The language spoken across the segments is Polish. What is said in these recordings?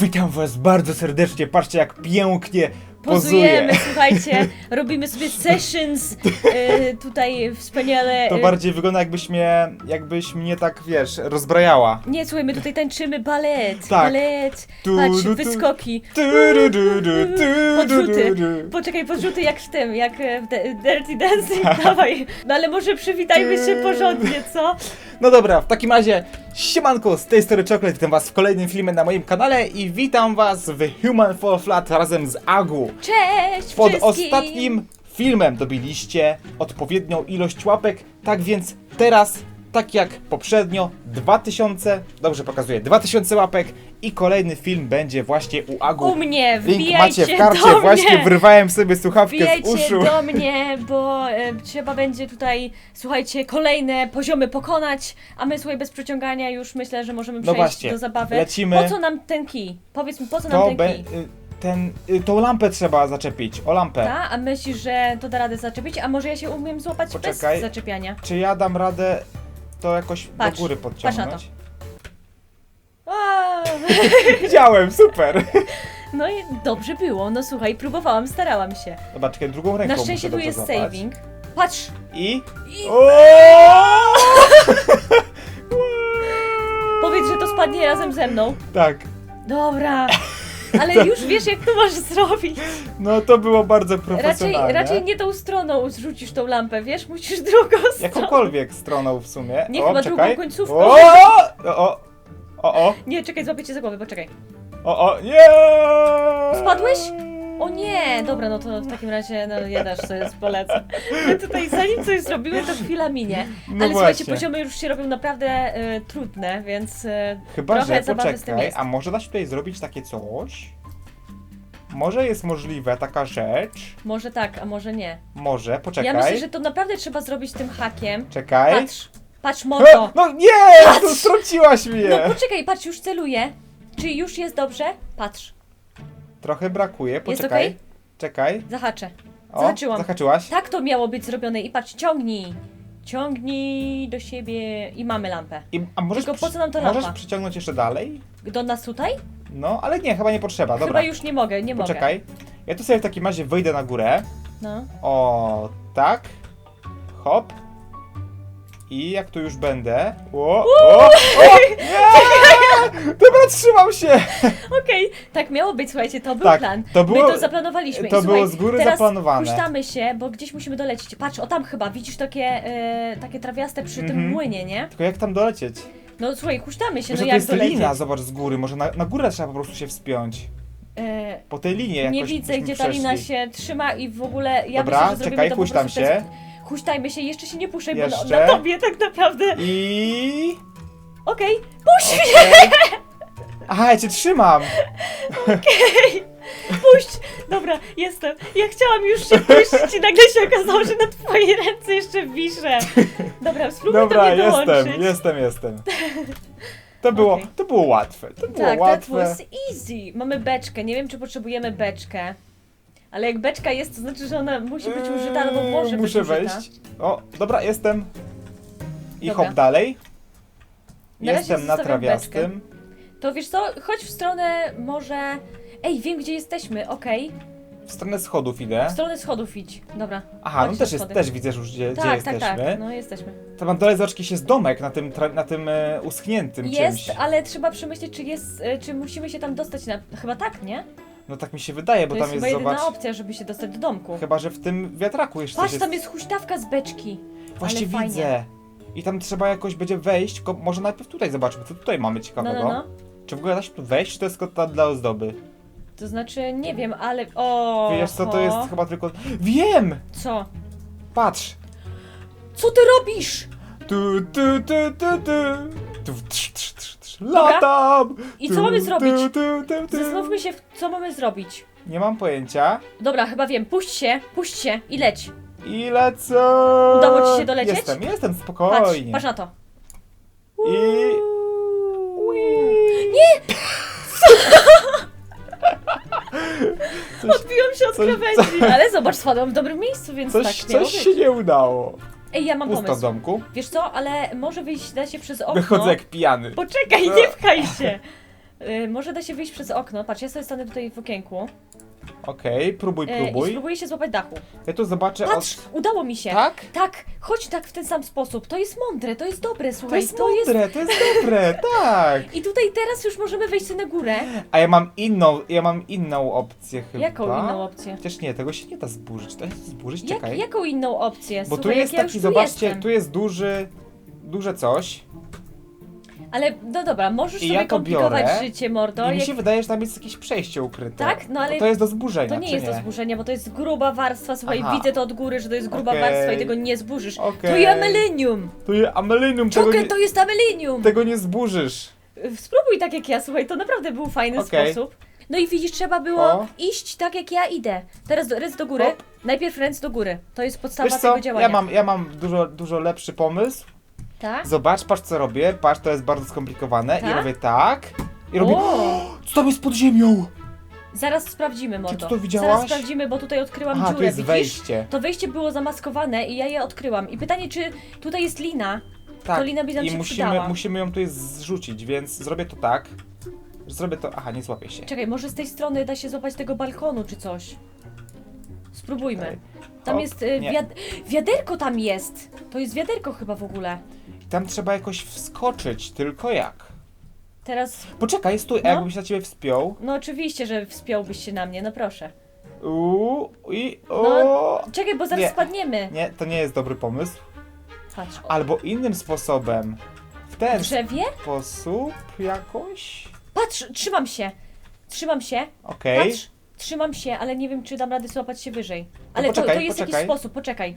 Witam was bardzo serdecznie, patrzcie jak pięknie Pozujemy, pozuję. słuchajcie, robimy sobie sessions, e, tutaj wspaniale. To e, bardziej wygląda jakbyś mnie, jakbyś mnie tak, wiesz, rozbrajała. Nie, słuchaj, my tutaj tańczymy balet, Tak. balet, Tu, patrz, du, tu. wyskoki, Tu, du, du, du, tu, du, podrzuty, du. poczekaj, podrzuty jak w tym, jak e, w de- Dirty Dancing, dawaj, no ale może przywitajmy się porządnie, co? No dobra, w takim razie siemanko, z tej strony Chocolate, witam was w kolejnym filmie na moim kanale i witam was w Human Fall Flat razem z Agu. Cześć Pod wszystkim! ostatnim filmem dobiliście odpowiednią ilość łapek, tak więc teraz, tak jak poprzednio, 2000, dobrze pokazuję, 2000 łapek i kolejny film będzie właśnie u Agu. U mnie, Link wbijajcie macie w karcie, do właśnie mnie! wyrwałem sobie słuchawkę z Wbijajcie uszu. do mnie, bo e, trzeba będzie tutaj, słuchajcie, kolejne poziomy pokonać, a my słuchaj, bez przeciągania już myślę, że możemy No przejść właśnie, do zabawy. lecimy. Po co nam ten kij? Powiedz mi, po co nam To ten be, kij? y, ten, y, tą lampę trzeba zaczepić, o lampę. Ta? A myślisz, że to da radę zaczepić? A może ja się umiem złapać Poczekaj. bez zaczepiania? Czy ja dam radę to jakoś Patrz, do góry patrz podciągnąć? A, Widziałem, super! no i dobrze było, no słuchaj, próbowałam, starałam się. Dobra, czekaj, drugą ręką Na szczęście tu dobrze jest złapać. saving. Patrz! I... I O! powiedz, że to spadnie razem ze mną. Tak, Dobra. Ale już wiesz, jak to masz zrobić. no to było bardzo Raczej, profesjonalne. raczej nie tą stroną zrzucisz tą lampę, wiesz? Musisz drugą stroną. Jakąkolwiek stroną w sumie. Nie, chyba czekaj. drugą końcówką. O! O, o, o, o, Nie, czekaj, złapię cię za głowę, poczekaj. o, o, nie! Spadłeś? O nie! Dobra, no to w takim razie, no ja też sobie polecę. My tutaj zanim coś zrobimy, to chwila minie. No Ale słuchajcie, właśnie. poziomy już się robią naprawdę y, trudne, więc y, Chyba, trochę że zabawy z tym poczekaj, jest. a może da się tutaj zrobić takie coś? Może jest możliwe taka rzecz? Może tak, a może nie. Może, poczekaj. Ja myślę, że to naprawdę trzeba zrobić tym hakiem. Czekaj. Patrz, patrz E, mordo. No nie! Patrz! To strąciłaś mnie! No poczekaj, patrz, już celuję. Czy już jest dobrze? Patrz, Trochę brakuje, Jest poczekaj. okej? Czekaj. zahaczę. O, Zahaczyłam. zahaczyłaś? Tak to miało być zrobione i patrz, ciągnij. Ciągnij do siebie i mamy lampę. I, a możesz, Tylko po co nam ta możesz lampa? przyciągnąć jeszcze dalej? Do nas tutaj? No, ale nie, chyba nie potrzeba. Dobra, Chyba już nie mogę, nie mogę. poczekaj. Ja tu sobie w takim razie wyjdę na górę. No. O, tak. Hop. I jak tu już będę. O, o, o! Nie! Dobra, trzymam się! Okej, tak miało być, słuchajcie, to był Tak, plan. to było- My to zaplanowaliśmy. to I, było słuchaj, z góry teraz zaplanowane. Puszczamy się, bo gdzieś musimy dolecieć. Patrz, o tam chyba, widzisz takie, e, takie trawiaste przy tym Mhm. młynie, nie? Tylko jak tam dolecieć? No słuchaj, huśtamy się, Może no to jak jest dolecieć? lina, zobacz z góry. Może na, na górę trzeba po prostu się wspiąć. E, Po tej linie jakoś nie widzę, byśmy gdzie ta lina przeszli. się trzyma i w ogóle ja Dobra, myślę, że zrobimy czekaj, to po huśtam prostu się. Huśtajmy się, jeszcze się nie puszczaj, bo na, Jeszcze. na tobie tak naprawdę. I... Okej, puść Okej. Aha, ja cię trzymam! Puść! Dobra, jestem. Ja chciałam już się puścić i nagle się okazało, że na twojej ręce jeszcze wiszę. Dobra, spróbuj Dobra, do mnie dołączyć. jestem, jestem, jestem. To było, Okej. to było łatwe. To było Tak, that łatwe. was easy. Mamy beczkę. Nie wiem, czy potrzebujemy beczkę. Ale jak beczka jest, to znaczy, że ona musi być użyta, albo może Eee, być Muszę użyta. wejść. O, dobra, jestem. I Dobra. hop dalej. Na Jestem na trawiastym. To wiesz co, chodź w stronę może... Ej, wiem gdzie jesteśmy, okej. W stronę schodów idę. W stronę schodów idź. Dobra. Aha, chodź no na też, jest, schody. też widzę już, gdzie, gdzie Tak, tak, jesteśmy. tak. No jesteśmy. Tam na dole zobaczcie jest domek na tym, tra- na tym e, uschniętym Jest, czymś. ale trzeba przemyśleć, czy jest, e, czy musimy się tam dostać na... Chyba tak, nie? No tak mi się wydaje, bo to tam jest jest, chyba jedyna zobacz. opcja, żeby się dostać do domku. Chyba, że w tym wiatraku jeszcze Patrz, coś tam jest huśtawka z beczki. Właśnie ale fajnie. widzę. I tam trzeba jakoś będzie wejść, tylko może najpierw tutaj zobaczmy, co tutaj mamy No, ciekawego. no, no. Czy w ogóle da się tu wejść, czy to jest tylko ta dla ozdoby? To znaczy, nie wiem, ale... O. Wiesz co, to jest chyba tylko... Wiem! Co? Patrz! Co ty robisz? Tu, tu, tu, tu, tu. Tu, trz, trz, trz, trz. Latam! I co mamy zrobić? Tu, tu, tu, tu. Zastanówmy się, co mamy zrobić. Nie mam pojęcia. Dobra, chyba wiem. Puść się, puść się i leć. I lecę! Udało ci się dolecieć? Jestem, jestem, Patrz, spokojnie. patrz na to. I... Nie! Coś, Odbiłam się od Coś- krawędzi. Ale zobacz, spadłam w dobrym miejscu, więc coś, tak miało coś być. się nie udało. Ej, ja mam Pusto w pomysł. domku. Wiesz co, ale może wyjść da się przez okno. Wychodzę jak pijany. Poczekaj, nie pchaj się. Y, może da się wyjść przez okno. Patrz, ja sobie stanę tutaj w okienku. Okej, próbuj, I próbuj. spróbuję się złapać dachu. Ja tu zobaczę Patrz, od... udało mi się. Tak? Tak, chodź tak w ten sam sposób. To jest mądre, to jest dobre, To słuchaj. jest mądre, to jest dobre, tak. I tutaj teraz już możemy wejść sobie na górę. A ja mam inną, ja mam inną opcję chyba. Jaką inną opcję? Chociaż nie, tego się nie da zburzyć. To jest zburzyć, Jak, czekaj. jaką inną opcję? Bo tu Słuchaj, jest jak ja taki, już tu zobaczcie, jestem. tu jest duży, duże coś. Ale no dobra, możesz I sobie ja to komplikować biorę życie, mordo. I mi jak... się wydaje, że tam jest jakieś przejście ukryte. Tak? No ale To jest do zburzenia, To nie czy jest do zburzenia, bo to jest gruba warstwa. Słuchaj, Aha. widzę to od góry, że to jest gruba Okej. warstwa i tego nie zburzysz. To Okej. jest amelinium! To jest amelinium, tego Czekaj, nie, to jest amelinium! tego nie zburzysz. Spróbuj tak jak ja, słuchaj, to naprawdę był fajny Okej. sposób. No i widzisz, trzeba było O. iść tak jak ja idę. Teraz do, ręce do góry. Hop. Najpierw ręce do góry. To jest podstawa Wiesz co, tego działania. ja mam, ja mam dużo, dużo lepszy pomysł. Tak? Zobacz, patrz co robię, patrz, to jest bardzo skomplikowane. I Tak? robię tak. I robię... O! Co tam jest pod ziemią? Zaraz sprawdzimy, mordo. to widziałaś? Zaraz sprawdzimy, bo tutaj odkryłam Aha, dziurę, tu jest widzisz? wejście. To wejście było zamaskowane i ja je odkryłam. I pytanie, czy tutaj jest lina? Tak, To lina by nam i się musimy, przydała. musimy ją tutaj zrzucić, więc zrobię to tak. że Zrobię to... Aha, nie złapię się. Czekaj, może z tej strony da się złapać tego balkonu czy coś. Spróbujmy. Okej. Tam Hop, jest y, nie. wiad wiaderko tam jest. To jest wiaderko chyba w ogóle. Tam trzeba jakoś wskoczyć, tylko jak? Teraz, Poczekaj, stój, No. jakbym się na ciebie wspiął. no oczywiście, że wspiąłbyś się na mnie, no proszę. Uuu, i o. Czekaj, bo zaraz Nie. spadniemy. Nie, to nie jest dobry pomysł. Patrz, o, Albo innym sposobem. W ten drzewie? sposób jakoś. Patrz, trzymam się. Trzymam się. Okej. Patrz, trzymam się, ale nie wiem, czy dam radę złapać się wyżej. Ale to, poczekaj, to jest poczekaj. jakiś sposób, poczekaj.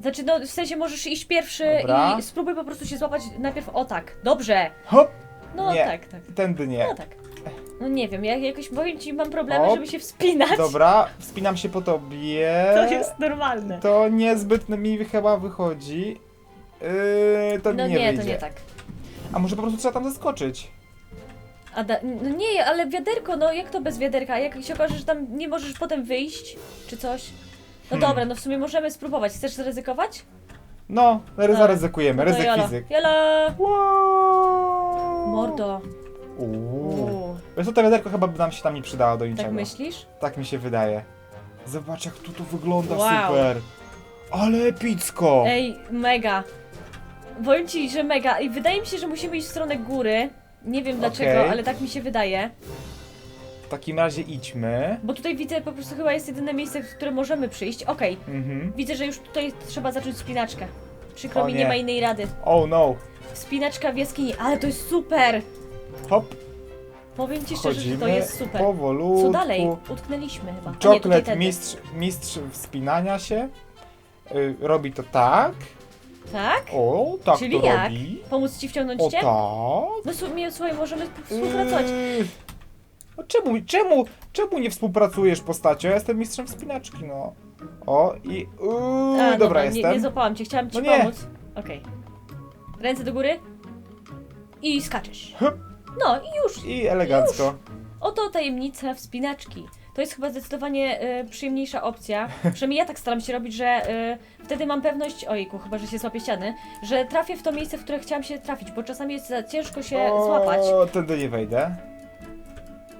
Znaczy, no w sensie możesz iść pierwszy Dobra. i spróbuj po prostu się złapać najpierw o tak. Dobrze. Hop, No Nie. tak, tak. tędy nie. No tak. No nie wiem, ja jakoś powiem ci, mam problemy, Hop. żeby się wspinać. Dobra, wspinam się po tobie. To jest normalne. To niezbyt mi chyba wychodzi. Yy, to No nie, nie, wyjdzie. to nie tak. A może po prostu trzeba tam zaskoczyć? A da, no nie, ale wiaderko, no jak to bez wiaderka? Jak się okaże, że tam nie możesz potem wyjść, czy coś? No Hmm. dobra, no w sumie możemy spróbować. Chcesz zaryzykować? No, Dobra. zaryzykujemy, No to ryzyk jolo. fizyk. Jolo! Wow. Mordo. Uuu. Uuu, Wiesz co, to wiaderko chyba by nam się tam nie przydało do niczego. tak myślisz? Tak mi się wydaje. Zobacz jak tu to wygląda Wow. super. Ale epicko. Ej, mega. Powiem ci, że mega. I wydaje mi się, że musimy iść w stronę góry. Nie wiem dlaczego, Okej. ale tak mi się wydaje. W takim razie idźmy. Bo tutaj widzę, po prostu chyba jest jedyne miejsce, w które możemy przyjść. Okej, Mhm. widzę, że już tutaj trzeba zacząć spinaczkę. Przykro O mi, nie. nie. ma innej rady. Oh no. Wspinaczka w jaskini, ale to jest super! Hop. Powiem ci szczerze, że Chodzimy to jest super. powolutku. Co dalej? Utknęliśmy chyba. A nie, tutaj Czoklet, tędy. mistrz, mistrz wspinania się. Y, robi to tak. Tak? O, tak Czyli to jak? robi. Pomóc ci wciągnąć O cię? tak. No słuchaj, słuchaj, możemy współpracować. Yy, No czemu, czemu, czemu nie współpracujesz postacią? Ja jestem mistrzem wspinaczki, no. O i... Yy, A, dobra, nie, jestem. nie złapałam cię, chciałam ci No nie. pomóc. Okej. Ręce do góry. I skaczesz. Hup. No i już. I elegancko. Oto tajemnica wspinaczki. To jest chyba zdecydowanie y, przyjemniejsza opcja. Przynajmniej ja tak staram się robić, że y, wtedy mam pewność, ojku, chyba że się złapię ściany, że trafię w to miejsce, w które chciałam się trafić, bo czasami jest za ciężko się złapać. O, tędy nie wejdę.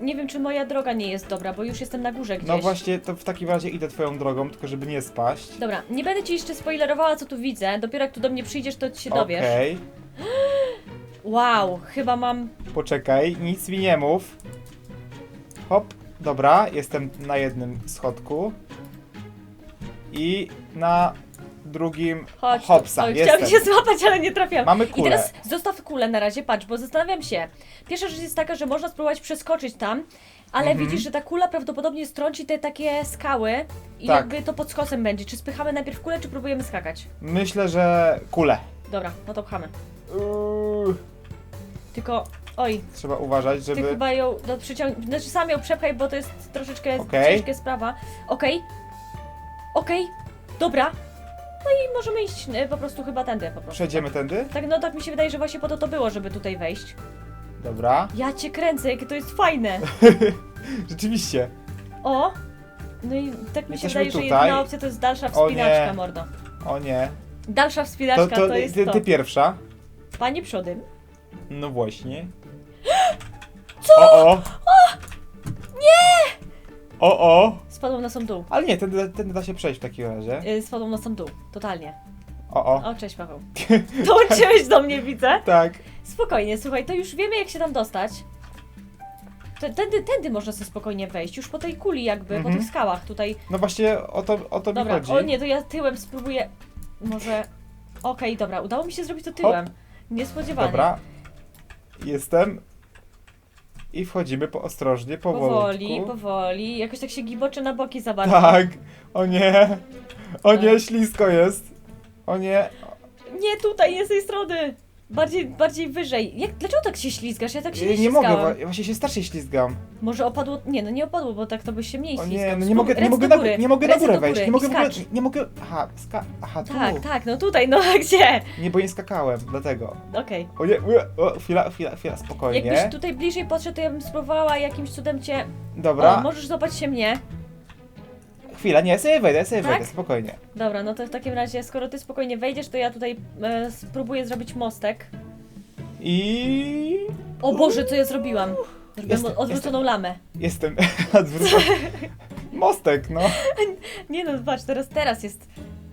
Nie wiem, czy moja droga nie jest dobra, bo już jestem na górze gdzieś. No właśnie, to w takim razie idę twoją drogą, tylko żeby nie spaść. Dobra, nie będę ci jeszcze spoilerowała, co tu widzę. Dopiero jak tu do mnie przyjdziesz, to się dowiesz. Okej, Wow, chyba mam. poczekaj, nic mi nie mów. Hop, dobra, jestem na jednym schodku. I na drugim Chodź. tu. hopsa, Oj, jestem. chciałam cię złapać, ale nie trafiłam. Mamy I kulę. teraz zostaw kulę na razie, patrz, bo zastanawiam się. Pierwsza rzecz jest taka, że można spróbować przeskoczyć tam, ale Mhm. widzisz, że ta kula prawdopodobnie strąci te takie skały i Tak. jakby to pod skosem będzie. Czy spychamy najpierw kulę, czy próbujemy skakać? Myślę, że kulę. Dobra, no to pchamy. Uuu, Tylko, oj, trzeba uważać, ty żeby... chyba ją do przyciąg... Znaczy sam ją przepchaj, bo to jest troszeczkę Okej. ciężka sprawa. Okej. Okej. Dobra. No i możemy iść e, po prostu chyba tędy po prostu. Przejdziemy tędy? Tak, no tak mi się wydaje, że właśnie po to to było, żeby tutaj wejść. Dobra. Ja cię kręcę, jakie to jest fajne. Rzeczywiście. O! No i tak mi się Jesteśmy wydaje, że tutaj. jedyna opcja to jest dalsza O wspinaczka, nie. mordo. O nie. Dalsza To, wspinaczka to, to, jest ty, to. ty pierwsza. Panie przodem. No właśnie. Co Co? O, o. Nie! O, o. Spadłam na sam dół. Ale nie, ten, ten da się przejść w takim razie. Yy, spadłam na sam dół, totalnie. O, o. O, cześć Paweł. Dołączyłeś do mnie, widzę. Tak. Spokojnie, słuchaj, to już wiemy jak się tam dostać. T- Tędy, tędy można sobie spokojnie wejść, już po tej kuli jakby, Mhm. po tych skałach tutaj. No właśnie o to, o to mi Dobra, chodzi. o nie, to ja tyłem spróbuję, może... Okej, dobra, udało mi się zrobić to tyłem. Niespodziewanie. Dobra. Jestem. I wchodzimy po ostrożnie, powolutku. Powoli, powoli, jakoś tak się giboczę na boki za bardzo. Tak. O nie. O nie, Tak. ślisko jest. O nie. Nie tutaj, nie z tej strony. Bardziej, bardziej wyżej. Jak, dlaczego tak się ślizgasz? Ja tak się nie, Nie, nie mogę, wa- właśnie się strasznie ślizgam. Może opadło... Nie, no nie opadło, bo tak to byś się mniej O ślizgał. nie, no nie mogę, nie ręce mogę, do na, góry. nie mogę na Ręce górę do wejść. góry Nie mogę i w ogóle, skacz. nie mogę. Aha, ska, aha, tu. Tak, tak, no tutaj, no a gdzie? Nie, bo nie skakałem, dlatego. Okej. O nie, ue, o, chwila, chwila, chwila, spokojnie. Jakbyś tutaj bliżej podszedł, to ja bym spróbowała jakimś cudem cię... Dobra, O, możesz złapać się mnie. Chwila, nie, ja sobie wejdę, ja sobie Tak? wejdę, spokojnie. Dobra, no to w takim razie, skoro ty spokojnie wejdziesz, to ja tutaj e, spróbuję zrobić mostek. I... O Boże, co ja zrobiłam? Zrobiłam Jestem, odwróconą lamę. Jestem odwrócony. Mostek, no. Nie no, patrz, teraz, teraz jest...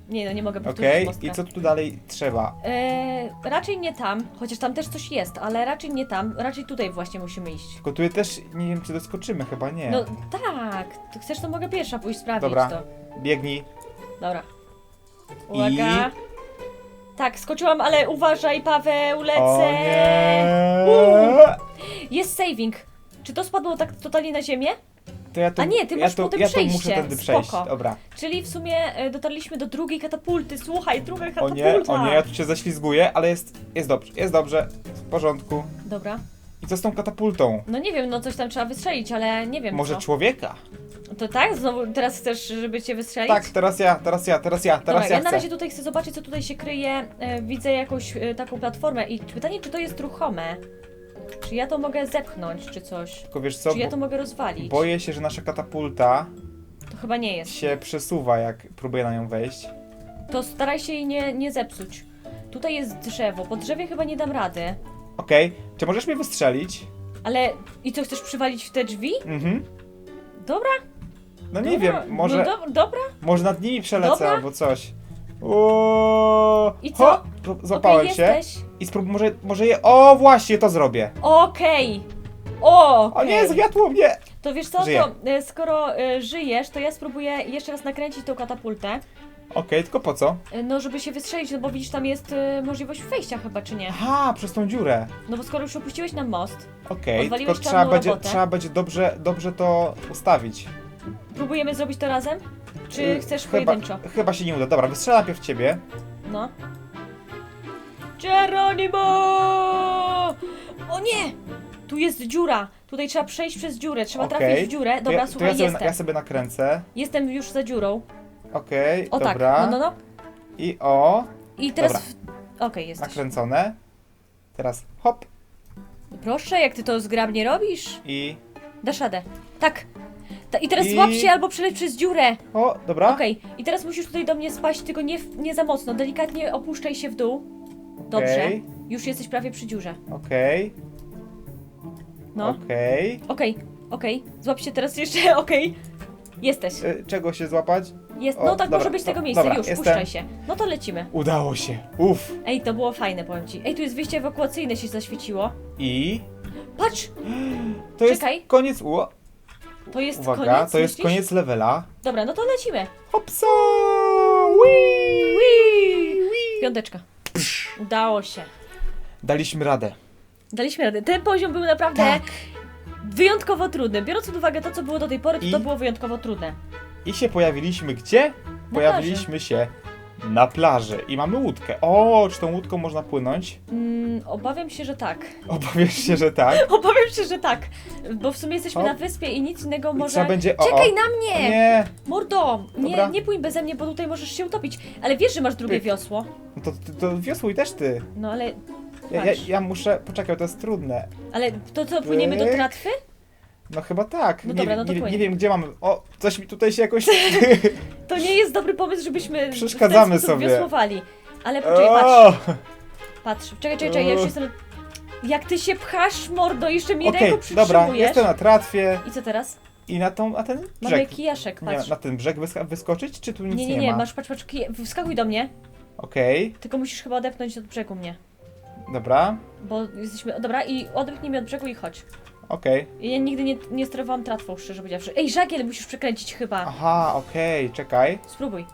Nie no, nie mogę powtórzyć Okej, mostka. i co tu dalej trzeba? E, raczej nie tam, chociaż tam też coś jest, ale raczej nie tam, raczej tutaj właśnie musimy iść. Tylko tu też nie wiem, czy doskoczymy, chyba nie. No tak, ty chcesz, to mogę pierwsza pójść sprawdzić Dobra. to. Biegnij. Dobra. Uwaga. Tak, skoczyłam, ale uważaj, Paweł, lecę. O nie. Uuu. Jest saving. Czy to spadło tak totalnie na ziemię? To ja tu, A nie, ty ja masz potem ja przejście. muszę tędy przejść. Spoko. Dobra. Czyli w sumie e, dotarliśmy do drugiej katapulty. Słuchaj, druga O katapulta. nie, o nie, ja tu się zaślizguję, ale jest, jest dobrze, jest dobrze. W porządku. Dobra. I co z tą katapultą? No nie wiem, no coś tam trzeba wystrzelić, ale nie wiem Może co. człowieka? To tak? Znowu teraz chcesz, żeby cię wystrzelić? Tak, teraz ja, teraz ja, teraz ja, teraz Dobra, ja ja na chcę. razie tutaj chcę zobaczyć, co tutaj się kryje. E, widzę jakąś e, taką platformę i pytanie, czy to jest ruchome? Czy ja to mogę zepchnąć, czy coś? Tylko wiesz co, czy ja bo- to mogę rozwalić? boję się, że nasza katapulta To chyba nie jest. się przesuwa, jak próbuję na nią wejść. To staraj się jej nie, nie zepsuć. Tutaj jest drzewo. Po drzewie chyba nie dam rady. Okej, czy możesz mnie wystrzelić? Ale i co, chcesz przywalić w te drzwi? Mhm. Dobra. No nie dobra. wiem, może, No do, dobra. może nad nimi przelecę Dobra. albo coś. Uuu. I co? Ho, złapałem Okej, się. jesteś. I sprób może, może je... O, właśnie, to zrobię. Okej. O, O nie, zwiatło mnie! To wiesz co, Żyję. to e, skoro e, żyjesz, to ja spróbuję jeszcze raz nakręcić tą katapultę. Okej, tylko po co? E, No, żeby się wystrzelić, no bo widzisz, tam jest e, możliwość wejścia chyba, czy nie? Aha, przez tą dziurę. No bo skoro już opuściłeś nam most, Okej, Odwaliłeś tylko trzeba będzie, robotę. trzeba będzie dobrze, dobrze to ustawić. próbujemy zrobić to razem? Czy Y, chcesz chyba, pojedynczo? Chyba się nie uda. Dobra, wystrzelam najpierw ciebie. No. Geronimo! O nie! Tu jest dziura. Tutaj trzeba przejść przez dziurę. Trzeba Okej. trafić w dziurę. To Dobra, ja, to słuchaj, ja sobie, jestem. ja sobie nakręcę. Jestem już za dziurą. Okej, O dobra. tak, no, no, no. I o, I teraz... Dobra. w- Okej, jesteś. nakręcone. Teraz hop Proszę, jak ty to zgrabnie robisz. i... Dasz radę. Tak. Ta, I teraz I- złap się albo przeleć przez dziurę. O, dobra. Okej. I teraz musisz tutaj do mnie spaść, tylko nie, w- nie za mocno. Delikatnie opuszczaj się w dół. Dobrze. Okej, Już jesteś prawie przy dziurze. okej, No. okej. Okej, okej. Złap się teraz jeszcze, okej. Jesteś. Y, Czego się złapać? Jest, O, no tak dobra, może być do- tego miejsca. dobra, Już, jestem. puszczaj się. No to lecimy. Udało się. Uff. Ej, to było fajne, powiem ci. Ej, tu jest wyjście ewakuacyjne się zaświeciło. I... Patrz! To jest Czekaj. koniec... O, To jest uwaga, koniec, to jest myślisz? koniec levela. Dobra, no to lecimy. Hopsa! Whee! Whee! Piąteczka. Udało się. Daliśmy radę. Daliśmy radę. Ten poziom był naprawdę Tak. wyjątkowo trudny. Biorąc pod uwagę to, co było do tej pory, to I? to było wyjątkowo trudne. I się pojawiliśmy gdzie? Pojawiliśmy się na plaży i mamy łódkę. O, czy tą łódką można płynąć? Mm, obawiam się, że tak. Obawiasz się, że tak? Obawiam się, że tak. Bo w sumie jesteśmy O. na wyspie i nic innego może... trzeba będzie... O, Czekaj o. na O mnie! Nie! Mordo! Nie, Dobra. nie płyń beze mnie, bo tutaj możesz się utopić. Ale wiesz, że masz drugie Pyk. wiosło. No to, to, to wiosłuj też ty. No ale... Ja, ja, Patrz. ja muszę... Poczekaj, to jest trudne. Ale to co, płyniemy do Pyk. tratwy? No chyba tak. No nie, dobra, no to nie, płyń. nie wiem, gdzie mamy... O, coś mi tutaj się jakoś... To nie jest dobry pomysł, żebyśmy Przeszkadzamy w ten sposób sobie. wiosłowali. Ale poczekaj, patrz, o! patrz. Czekaj, czekaj, czekaj, ja już jestem... Jak ty się pchasz, mordo, jeszcze mi Okej, ręką dobra, jestem na tratwie I co teraz? i na, tą, na ten Mamy brzeg. kijaszek, Nie, patrz. na ten brzeg wyska- wyskoczyć, czy tu nic nie, nie, nie, nie, ma? masz, patrz, patrz, kij... wskakuj do mnie. Okej, Tylko musisz chyba odepchnąć od brzegu mnie. dobra, Bo jesteśmy. Dobra, i odepchnij mnie od brzegu i chodź. Okej. Ja nigdy nie, nie sterowałam tratwą, szczerze powiedziawszy. Ej, żagiel musisz przekręcić chyba. Aha, okej, czekaj. Spróbuj.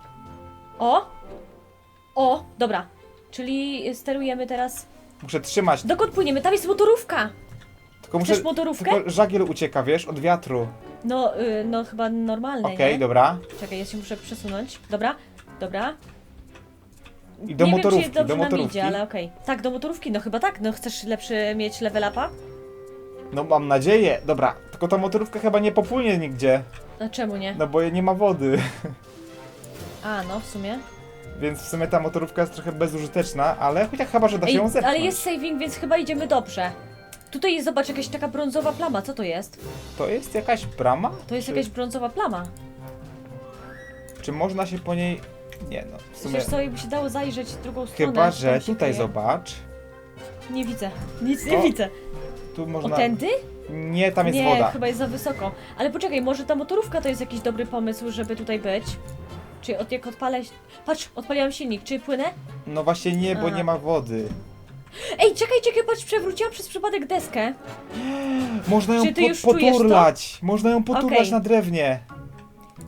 O! O, dobra. Czyli sterujemy teraz. Muszę trzymać, Dokąd płyniemy? Tam jest motorówka! tylko muszę... Chcesz motorówkę? Tylko żagiel ucieka, wiesz, od wiatru. No, y, no chyba normalne, Okej, nie? dobra. Czekaj, ja się muszę przesunąć. Dobra, dobra. I do nie motorówki, wiem, czy dobrze do nam motorówki. idzie, ale okej. Tak, do motorówki, no chyba tak. No chcesz lepszy mieć level upa? No mam nadzieję. Dobra, tylko ta motorówka chyba nie popłynie nigdzie, A czemu nie? no bo nie ma wody. A, no w sumie. Więc w sumie ta motorówka jest trochę bezużyteczna, ale chociaż chyba, że da się Ej, ją zepchnąć. ale jest saving, więc chyba idziemy dobrze. Tutaj jest, zobacz, jakaś taka brązowa plama. Co to jest? To jest jakaś brama? To jest czy, jakaś brązowa plama. Czy można się po niej... Nie no, w sumie... Wiesz co, jakby się dało zajrzeć w drugą stronę. Chyba, że tam się tutaj kryje. zobacz. Nie widzę. Nic nie O, widzę. Tu O, można... tędy? Nie, tam jest nie, woda. chyba jest za wysoko. Ale poczekaj, może ta motorówka to jest jakiś dobry pomysł, żeby tutaj być? Czy od, jak odpalę... Patrz, odpaliłam silnik. Czy płynę? No właśnie nie, bo A. nie ma wody. Ej, czekaj, czekaj, patrz, przewróciłam przez przypadek deskę. Można ją Czy ty po- już czujesz to? poturlać. Można ją poturlać Okej. na drewnie.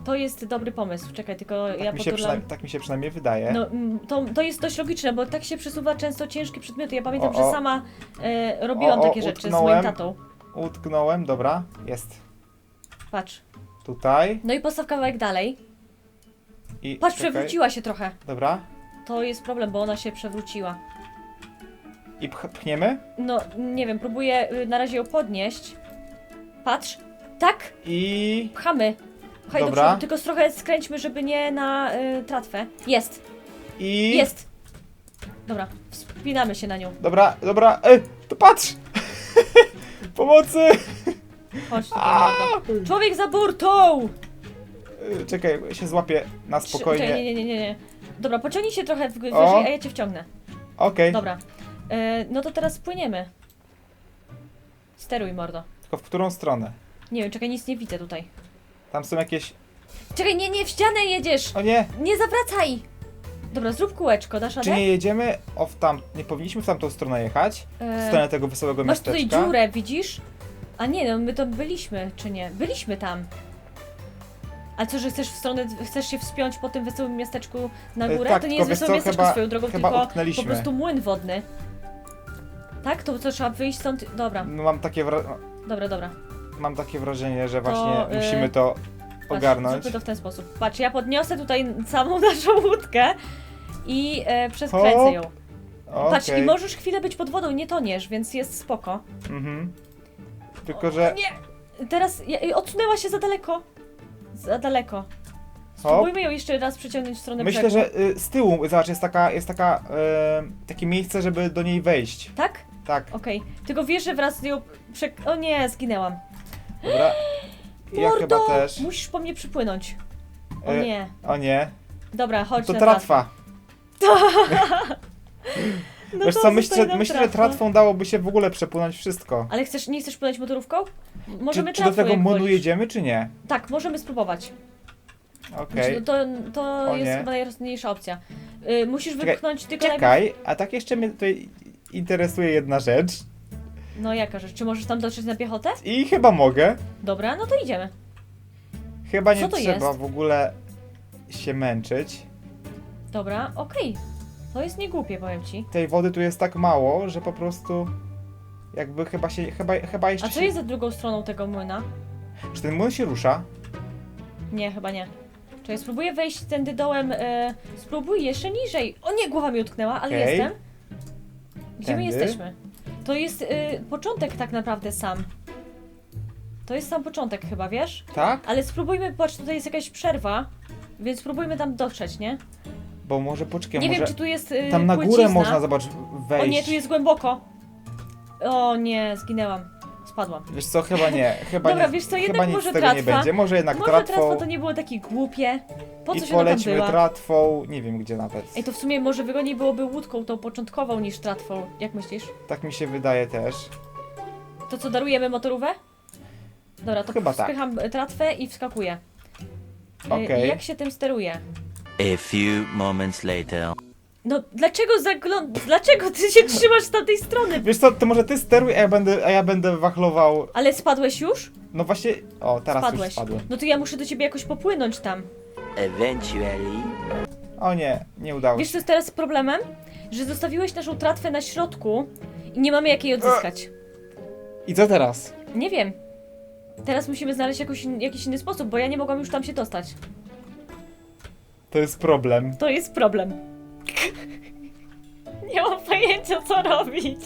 To jest dobry pomysł. Czekaj, tylko Tak, ja mi się tak mi się przynajmniej wydaje. No, mm, to, to jest dość logiczne, bo tak się przesuwa często ciężkie przedmioty. Ja pamiętam, O, że o. sama e, robiłam O, o, takie rzeczy z moim tatą. Utknąłem, dobra. Jest. Patrz. Tutaj. No i postaw kawałek dalej. I Patrz, czekaj. przewróciła się trochę. Dobra. To jest problem, bo ona się przewróciła. I pch pchniemy. No, nie wiem, próbuję y, na razie ją podnieść. Patrz. Tak, I... pchamy. Pchaj do Dobra. przodu, tylko trochę skręćmy, żeby nie na y, tratwę. Jest, I... jest. Dobra, wspinamy się na nią. Dobra, dobra. Ej, to patrz! Pomocy! Chodź tutaj. Człowiek za burtą! Y, Czekaj, się złapię na Trz- spokojnie. Czekaj, nie, nie, nie, nie. Dobra, pociągnij się trochę w- wyżej, O. a ja cię wciągnę. Okej, Dobra. E, no to teraz płyniemy. Steruj, mordo. tylko w którą stronę? Nie wiem, czekaj, nic nie widzę tutaj. Tam są jakieś... Czekaj, nie, nie, w ścianę jedziesz! O nie! Nie zawracaj! Dobra, zrób kółeczko, dasz Czy radę? nie jedziemy o w tam... Nie powinniśmy w tamtą stronę jechać? W E, stronę tego wesołego masz tutaj miasteczka? dziurę, widzisz? A nie, no my to byliśmy, czy nie? Byliśmy tam. A co, że chcesz w stronę, chcesz się wspiąć po tym wesołym miasteczku na E, górę? tak, to nie tylko jest wiesz wesołe co, miasteczko chyba- swoją drogą, chyba tylko po utknęliśmy. prostu młyn wodny. Tak? To co, trzeba wyjść stąd? Dobra, No, mam takie wra... dobra, dobra. Mam takie wrażenie, że właśnie y, musimy to Patrz, ogarnąć. Zróbmy to w ten sposób. Patrz, ja podniosę tutaj samą naszą łódkę i e, przeskręcę ją. Patrz, Okej. i możesz chwilę być pod wodą, nie toniesz, więc jest spoko. Mhm. Tylko, że... Nie! Teraz ja, odsunęła się za daleko. Za daleko. Spróbujmy ją jeszcze raz przeciągnąć w stronę Myślę, brzegu. że y, z tyłu, zobacz, jest taka, jest taka, y, takie miejsce, żeby do niej wejść. Tak? Tak, Okej. Tylko wiesz, że wraz z nią... Prze... O nie, zginęłam. Dobra. Ja Mordo! chyba też. Musisz po mnie przypłynąć. O E, nie. O nie. Dobra, chodź To na tratwa. No Wiesz to co, zostaje myślę, nam myślę że tratwa. tratwą dałoby się w ogóle przepłynąć wszystko. Ale chcesz, nie chcesz płynąć motorówką? Czy, Możemy czy do tratwą, tego jak młynu wolisz. jedziemy, czy nie? Tak, możemy spróbować. Okej. Znaczy, to to O jest nie. chyba najrozsądniejsza opcja. Y, musisz Czekaj, wypchnąć tylko najpierw... Czekaj, a tak jeszcze mnie tutaj interesuje jedna rzecz. No jaka rzecz? Czy możesz tam dotrzeć na piechotę? I chyba mogę. Dobra, no to idziemy. Chyba nie Co to trzeba jest? w ogóle się męczyć. Dobra, okej. To jest niegłupie, powiem ci. Tej wody tu jest tak mało, że po prostu jakby chyba się, chyba, chyba jeszcze A co się... jest za drugą stroną tego młyna? Czy ten młyn się rusza? Nie, chyba nie. Czekaj, spróbuję wejść tędy dołem. E, spróbuj jeszcze niżej. O nie, głowa mi utknęła, ale Okej. jestem. Gdzie my Tędy. jesteśmy? To jest e, początek tak naprawdę sam. To jest sam początek chyba, wiesz? Tak? Ale spróbujmy, patrz, tutaj jest jakaś przerwa, więc spróbujmy tam dotrzeć, nie? Bo może poczekaj, nie może wiem, czy tu jest e, tam na górę płycizna. można zobacz wejść. O nie, tu jest głęboko. O nie, zginęłam. Spadłam. Wiesz co, chyba nie. Chyba Dobra, nie, wiesz co, chyba jednak nic może z tego nie tratwa. będzie. Może jednak Może tratwa to nie było takie głupie. Po I co się ona tam polećmy była? tratwą, nie wiem gdzie nawet. Ej, to w sumie może wygodniej byłoby łódką tą początkową niż tratwą. Jak myślisz? Tak mi się wydaje też. To co, darujemy motorówę? Dobra, to Chyba tak. spycham tratwę i wskakuję. Ej, Okej. Jak się tym steruje? A few moments later. No, dlaczego zagląd... Dlaczego ty się trzymasz z tamtej strony? Wiesz co, to może ty steruj, a ja będę, a ja będę wachlował. Ale spadłeś już? No właśnie, o teraz Spadłeś. już spadłem. No to ja muszę do ciebie jakoś popłynąć tam. Eventually. O nie, nie udało Wiesz, się. co jest teraz problemem? Że zostawiłeś naszą tratwę na środku i nie mamy jak jej odzyskać. I co teraz? Nie wiem. Teraz musimy znaleźć jakoś, in- jakiś inny sposób, bo ja nie mogłam już tam się dostać. To jest problem. To jest problem. nie mam pojęcia, co robić.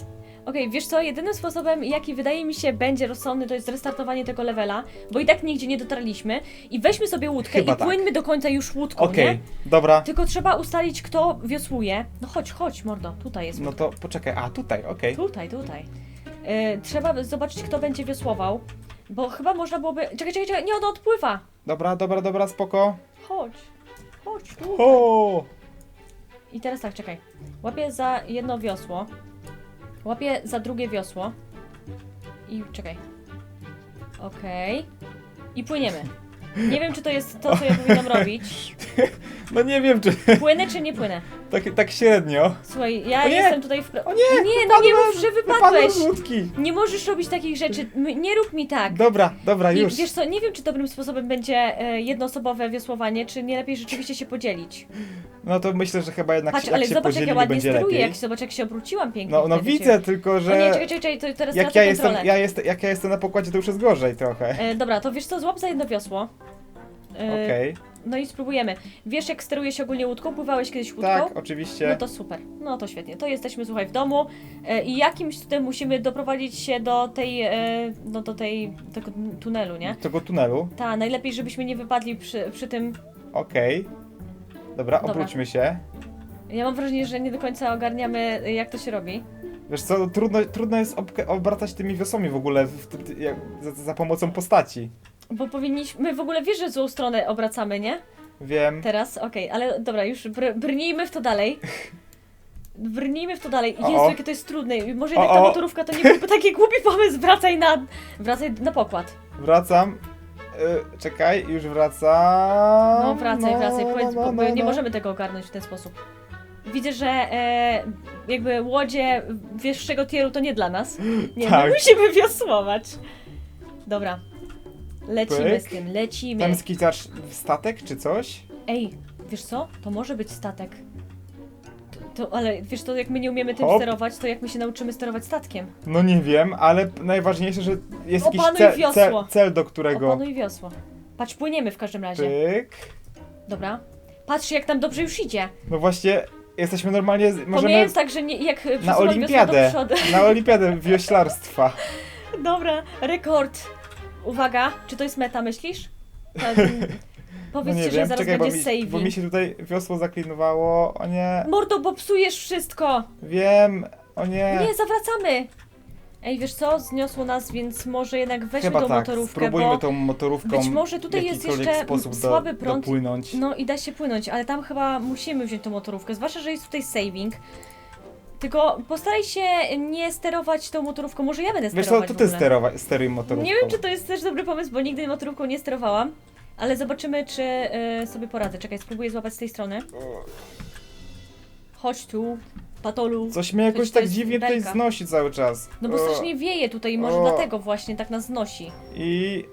Okej, wiesz co, jedynym sposobem, jaki wydaje mi się będzie rozsądny, to jest restartowanie tego levela, bo i tak nigdzie nie dotarliśmy. I weźmy sobie łódkę Chyba i tak. płyńmy do końca już łódką, Okej, nie? dobra. Tylko trzeba ustalić, kto wiosłuje. No chodź, chodź, mordo, tutaj jest No to poczekaj, a tutaj, okej. Tutaj, tutaj. E, trzeba zobaczyć, kto będzie wiosłował. Bo chyba można byłoby. Czekaj, czekaj, czekaj, nie ona odpływa! Dobra, dobra, dobra, spoko. Chodź. Chodź tu. O! I teraz tak, czekaj. Łapię za jedno wiosło. Łapię za drugie wiosło. I czekaj. Okej. I płyniemy. Nie wiem, czy to jest to, co ja powinnam robić. No nie wiem, czy Płynę, czy nie płynę. Tak, tak średnio. Słuchaj, ja O nie! jestem tutaj w. O nie! Nie, no nie mów, że wypadłeś! Wypadłem z łódki. Nie możesz robić takich rzeczy. M- Nie rób mi tak. Dobra, dobra, I już. wiesz co, nie wiem, czy dobrym sposobem będzie e, jednoosobowe wiosłowanie, czy nie lepiej rzeczywiście się podzielić. No to myślę, że chyba jednak Patrz, się, jak ale się zobacz, jak ja podzielimy, ładnie będzie steruję, lepiej. jak, zobacz, jak się obróciłam pięknie. No, no wtedy widzę, Cię. tylko O nie, że czekaj, czekaj, czekaj, to teraz jak tracę ja, jestem, ja, jest, jak ja jestem na pokładzie, to już jest gorzej trochę. E, dobra, to wiesz co, złap za jedno wiosło. E, Okej, No i spróbujemy. Wiesz, jak steruje się ogólnie łódką? Pływałeś kiedyś łódką? tak, oczywiście. No to super, no to świetnie. To jesteśmy, słuchaj, w domu e, i jakimś cudem musimy doprowadzić się do tej, e, no do tej, tego tunelu, nie? Tego tunelu. Ta, najlepiej, żebyśmy nie wypadli przy, przy tym Okej. Dobra, Dobra. obróćmy się. Ja mam wrażenie, że nie do końca ogarniamy, jak to się robi. Wiesz co, trudno, trudno jest obk- obracać tymi wiosłami w ogóle w, w, jak, za, za pomocą postaci. Bo powinniśmy, w ogóle wiesz, że złą stronę obracamy, nie? Wiem. Teraz, okej, ale dobra, już br brnijmy w to dalej. Brnijmy w to dalej. O, Jezu, o. jakie to jest trudne. Może jednak ta o. motorówka to nie byłby taki głupi pomysł. Wracaj na, wracaj na pokład. Wracam. Y, czekaj, już wracam. No wracaj, wracaj, powiedz, bo, bo nie no. możemy tego ogarnąć w ten sposób. Widzę, że e, jakby łodzie wyższego tieru to nie dla nas. Nie, Tak. my musimy wiosłować. Dobra. Lecimy Pyk. z tym, lecimy. Tam skiczasz statek czy coś? Ej, wiesz co? To może być statek. To, to, ale wiesz to, jak my nie umiemy tym Hop. sterować, to jak my się nauczymy sterować statkiem? No nie wiem, ale p- najważniejsze, że jest jakiś Opanuj cel, wiosło. cel, cel, do którego... Opanuj wiosło. Patrz, płyniemy w każdym razie. Pyk. Dobra. Patrz, jak tam dobrze już idzie. No właśnie, jesteśmy normalnie, z- możemy Pomijając tak, że nie, jak na przesuwam wiosło olimpiadę, do przodu. na olimpiadę wioślarstwa. Dobra, rekord. Uwaga, czy to jest meta, myślisz? No powiedzcie, nie że zaraz czekaj, bo będzie mi, saving. bo mi się tutaj wiosło zaklinowało, o nie, Mordo, bo psujesz wszystko! wiem, o nie. Nie, zawracamy! Ej, wiesz co? Zniosło nas, więc może jednak weźmy Chyba tą tak, motorówkę, spróbujmy bo tą motorówką być może tutaj jest jakikolwiek jeszcze sposób do, słaby prąd. dopłynąć. No i da się płynąć, ale tam chyba musimy wziąć tą motorówkę, zwłaszcza, że jest tutaj saving. Tylko postaraj się nie sterować tą motorówką, może ja będę Wiesz co, sterować to w ty ogóle. sterowa- steruj motorówką. Nie wiem, czy to jest też dobry pomysł, bo nigdy motorówką nie sterowałam. Ale zobaczymy, czy y, sobie poradzę. Czekaj, spróbuję złapać z tej strony. Chodź tu, patolu. Coś mnie jakoś to tak jest dziwnie tutaj belka. znosi cały czas. No bo O, strasznie wieje tutaj, może O. dlatego właśnie tak nas znosi. I...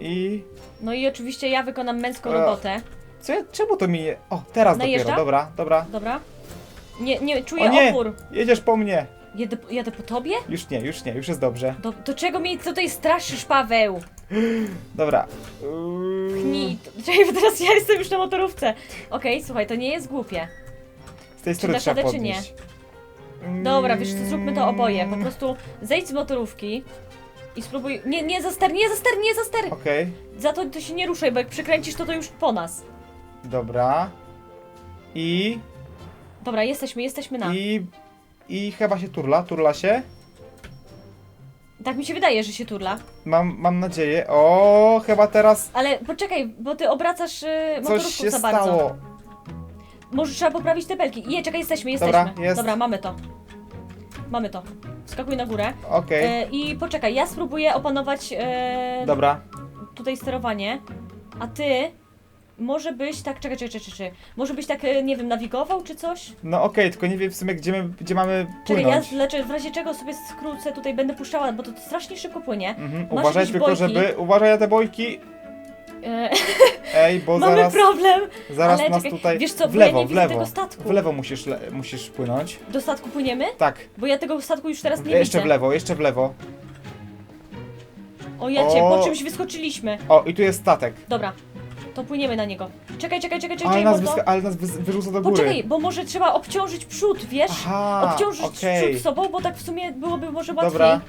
I... No i oczywiście ja wykonam męską robotę. Co ja, czemu to mi... O, teraz Najeżdża? dopiero, dobra, dobra. Dobra? Nie, nie, czuję O nie! opór. Jedziesz po mnie. Jadę, jadę po tobie? Już nie, już nie, już jest dobrze. Do, do czego mnie tutaj straszysz, Paweł? Dobra. Pchnij. Czekaj, bo teraz ja jestem już na motorówce. Okej, słuchaj, to nie jest głupie. Z tej strony dasz trzeba radę, czy nie? podnieść. Dobra, wiesz co, zróbmy to oboje. Po prostu zejdź z motorówki i spróbuj... Nie, nie za ster, nie za ster, nie za ster! Okej, Za to, to się nie ruszaj, bo jak przykręcisz to, to już po nas. dobra. I... Dobra, jesteśmy, jesteśmy na. I... I chyba się turla, turla się. Tak mi się wydaje, że się turla. Mam, mam nadzieję. O, chyba teraz Ale poczekaj, bo ty obracasz yy, coś motorówką się za bardzo. stało. Może trzeba poprawić te belki. Je, czekaj, jesteśmy, Dobra, jesteśmy. jest. Dobra, mamy to. Mamy to. Skakuj na górę. Okej, E, I poczekaj, ja spróbuję opanować e, dobra. tutaj sterowanie, a ty może byś tak, czekaj, czekaj, czekaj, czekaj. Może byś tak, e, nie wiem, nawigował czy coś? No okej, tylko nie wiem w sumie, gdzie, my, gdzie mamy Czekaj, ja płynąć. zleczę, w razie czego sobie skrócę, tutaj będę puszczała, bo to strasznie szybko płynie. Mhm. Masz Uważaj jakieś tylko, bojki? żeby... Uważaj na te bojki. E, Ej, bo mamy zaraz, problem! zaraz ale nas czekaj, tutaj... wiesz co, w bo ja lewo, nie w widzę lewo. tego statku. W lewo musisz, le, musisz płynąć. Do statku płyniemy? Tak. Bo ja tego statku już teraz nie jeszcze widzę. w lewo, jeszcze w lewo. O ja cię, O. po czymś wyskoczyliśmy. O, i tu jest statek. Dobra, to płyniemy na niego. Czekaj, czekaj, czekaj, czekaj, Ale nas, mordo. wyska- ale nas wyrzuca do góry. Poczekaj, bo może trzeba obciążyć przód, wiesz? Aha, obciążyć okej. przód sobą, bo tak w sumie byłoby może łatwiej. Dobra.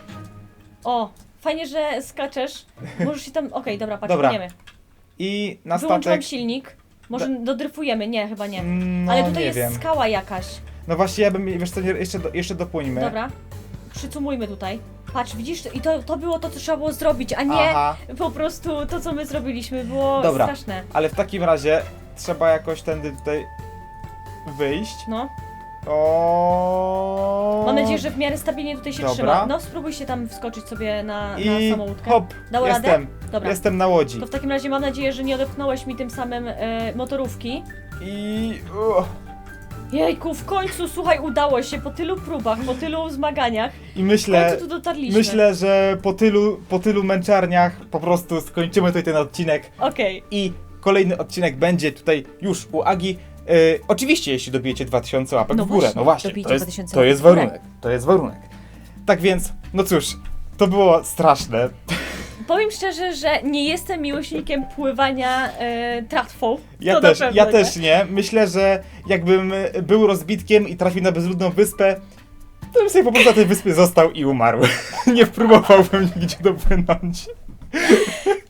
O, fajnie, że skaczesz. Możesz się tam. Okej, dobra, patrz, Dobra. płyniemy. I na Wyłączyłam statek... silnik. Może dodryfujemy, nie, chyba nie. Mm, No, Ale tutaj nie jest wiem. skała jakaś. No właśnie, ja bym, wiesz co, jeszcze, do, jeszcze dopłyńmy. Dobra. Przycumujmy tutaj. Patrz, widzisz, i to, to było to, co trzeba było zrobić, a nie Aha, po prostu to, co my zrobiliśmy. Było Dobra. straszne. ale w takim razie trzeba jakoś tędy tutaj wyjść. No. O. Mam nadzieję, że w miarę stabilnie tutaj się Dobra. trzyma. No, spróbuj się tam wskoczyć sobie na, I na samą łódkę. hop, Dało radę? jestem, Dobra. jestem na łodzi. To w takim razie mam nadzieję, że nie odepchnąłeś mi tym samym e, motorówki. I... Uh, Jejku, w końcu, słuchaj, udało się po tylu próbach, po tylu zmaganiach. I W myślę, końcu tu dotarliśmy. myślę, że po tylu, po tylu męczarniach po prostu skończymy tutaj ten odcinek Okej. i kolejny odcinek będzie tutaj już u Agi. E, oczywiście, jeśli dobijecie 2000 łapek No w górę, właśnie, no właśnie, dobijcie to jest, 2000 to łapek jest w górę. warunek, to jest warunek. Tak więc, no cóż, to było straszne. Powiem szczerze, że nie jestem miłośnikiem pływania e, tratwą. Ja też, ja nie. też nie. Myślę, że jakbym był rozbitkiem i trafił na bezludną wyspę, to bym sobie po prostu na tej wyspie został i umarł. nie próbowałbym nigdzie dopłynąć.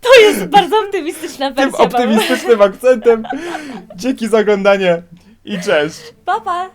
To jest bardzo optymistyczna Tym wersja. Paweł. optymistycznym akcentem. Dzięki za oglądanie i cześć. Pa, pa.